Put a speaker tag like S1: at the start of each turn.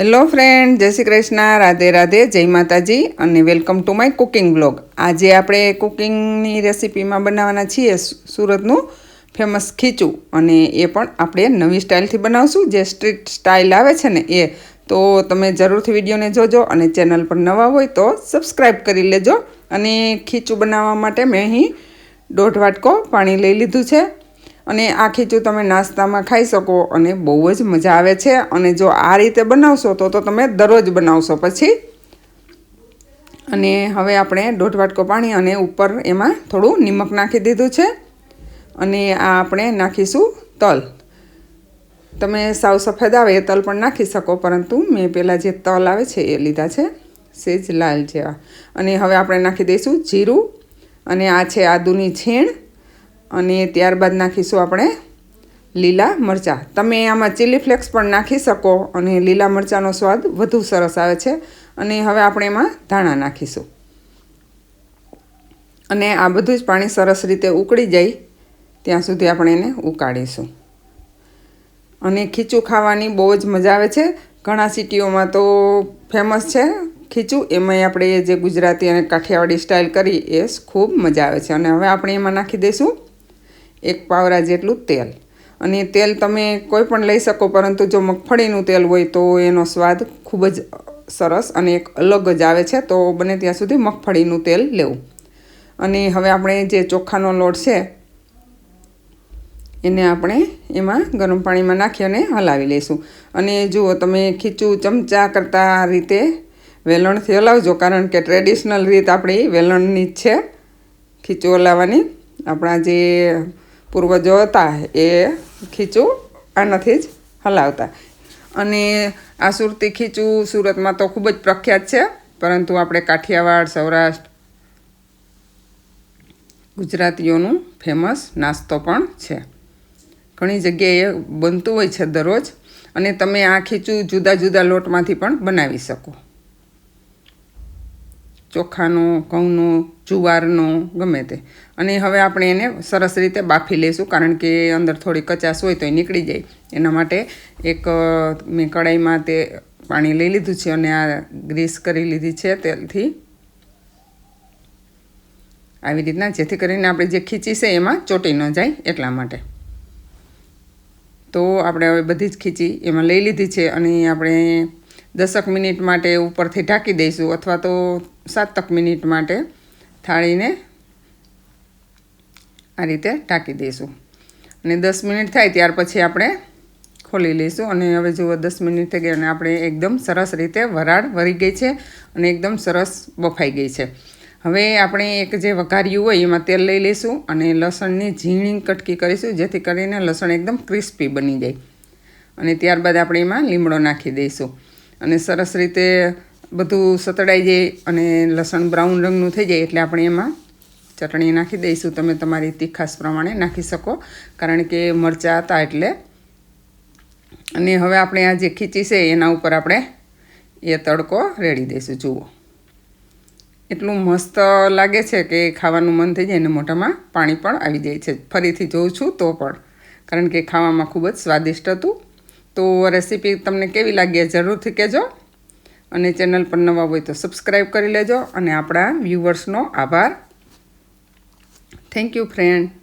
S1: Hello friend જય શ્રી કૃષ્ણ. રાધે રાધે. જય માતાજી અને welcome to my cooking blog આજે આપણે કુકિંગની રેસીપીમાં બનાવવાના છીએ સુરતનું ફેમસ ખીચું. અને એ પણ આપણે નવી સ્ટાઇલથી બનાવશું. જે સ્ટ્રીટ સ્ટાઇલ આવે છે ને એ. તો તમે જરૂરથી વિડીયોને જોજો અને ચેનલ પર નવા હોય તો સબસ્ક્રાઈબ કરી લેજો. અને ખીચું બનાવવા માટે મેં અહીં દોઢ વાટકો પાણી લઈ લીધું છે. અને આ ખીચું તમે નાસ્તામાં ખાઈ શકો અને બહુ જ મજા આવે છે. અને જો આ રીતે બનાવશો તો તો તમે દરરોજ બનાવશો પછી. અને હવે આપણે દોઢ વાટકો પાણી અને ઉપર એમાં થોડું નિમક નાખી દીધું છે. અને આ આપણે નાખીશું તલ. તમે સાવ સફેદ આવે એ તલ પણ નાખી શકો, પરંતુ મેં પહેલાં જે તલ આવે છે એ લીધા છે, સેજ લાલ જેવા. અને હવે આપણે નાખી દઈશું જીરું. અને આ છે આદુની છીણ. અને ત્યારબાદ નાખીશું આપણે લીલા મરચાં. તમે આમાં ચીલી ફ્લેક્સ પણ નાખી શકો અને લીલા મરચાંનો સ્વાદ વધુ સરસ આવે છે. અને હવે આપણે એમાં ધાણા નાખીશું. અને આ બધું જ પાણી સરસ રીતે ઉકળી જાય ત્યાં સુધી આપણે એને ઉકાળીશું. અને ખીચું ખાવાની બહુ જ મજા આવે છે. ઘણા સિટીઓમાં તો ફેમસ છે ખીચું. એમાંય આપણે જે ગુજરાતી અને કાઠિયાવાડી સ્ટાઇલ કરી એ ખૂબ મજા આવે છે. અને હવે આપણે એમાં નાખી દઈશું એક પાવરા જેટલું તેલ. અને તેલ તમે કોઈ પણ લઈ શકો, પરંતુ જો મગફળીનું તેલ હોય તો એનો સ્વાદ ખૂબ જ સરસ અને એક અલગ જ આવે છે, તો બને ત્યાં સુધી મગફળીનું તેલ લેવું. અને હવે આપણે જે ચોખાનો લોટ છે, એને આપણે એમાં ગરમ પાણીમાં નાખી અને હલાવી લઈશું. અને જુઓ, તમે ખીચું ચમચા કરતાં રીતે વેલણથી હલાવજો, કારણ કે ટ્રેડિશનલ રીત આપણી વેલણની જ છે. ખીચું હલાવવાની. આપણા જે પૂર્વજો હતા એ ખીચું આનાથી જ હલાવતા. અને આ સુરતી ખીચું સુરતમાં તો ખૂબ જ પ્રખ્યાત છે, પરંતુ આપણે કાઠિયાવાડ, સૌરાષ્ટ્ર, ગુજરાતીઓનું ફેમસ નાસ્તો પણ છે. ઘણી જગ્યાએ બનતું હોય છે દરરોજ, અને તમે આ ખીચું જુદા જુદા લોટમાંથી પણ બનાવી શકો. ચોખાનું, ઘઉંનું, જુવારનું, ગમે તે. અને હવે આપણે એને સરસ રીતે બાફી લઈશું કારણ કે અંદર થોડી કચાશ હોય તો એ નીકળી જાય. એના માટે એક મેં કડાઈમાં તે પાણી લઈ લીધું છે અને આ ગ્રીસ કરી લીધી છે તેલથી. આવી રીતના, જેથી કરીને આપણે જે ખીચી છે એમાં ચોટી ન જાય એટલા માટે. તો આપણે હવે બધી જ ખીચી એમાં લઈ લીધી છે અને આપણે દસક મિનિટ માટે ઉપરથી ઢાંકી દઈશું અથવા તો સાતક મિનિટ માટે થાળીને આ રીતે ઢાંકી દઈશું. અને દસ મિનિટ થાય ત્યાર પછી આપણે ખોલી લઈશું. અને હવે જુઓ દસ મિનિટ થઈ ગઈ અને આપણે એકદમ સરસ રીતે વરાળ વરી ગઈ છે અને એકદમ સરસ બફાઈ ગઈ છે. હવે આપણે એક જે વઘાર્યું હોય એમાં તેલ લઈ લઈશું અને લસણની ઝીણી કટકી કરીશું જેથી કરીને લસણ એકદમ ક્રિસ્પી બની જાય. અને ત્યારબાદ આપણે એમાં લીમડો નાખી દઈશું. અને સરસ રીતે બધું સતડાઈ જાય અને લસણ બ્રાઉન રંગનું થઈ જાય એટલે આપણે એમાં ચટણી નાખી દઈશું. તમે તમારી તીખાસ પ્રમાણે નાખી શકો. કારણ કે મરચાં હતા એટલે. અને હવે આપણે આ જે ખીચી છે એના ઉપર આપણે એ તડકો રેડી દઈશું. જુઓ. એટલું મસ્ત લાગે છે કે ખાવાનું મન થઈ જાય અને મોઢામાં પાણી પણ આવી જાય છે. ફરીથી જોઉં છું તો પણ. કારણ કે ખાવામાં ખૂબ જ સ્વાદિષ્ટ હતું. તો રેસીપી તમને કેવી લાગી જરૂરથી કહેજો. અને ચેનલ પર નવા હોય તો સબસ્ક્રાઈબ કરી લેજો. અને આપણા વ્યૂવર્સનો આભાર. Thank you friend.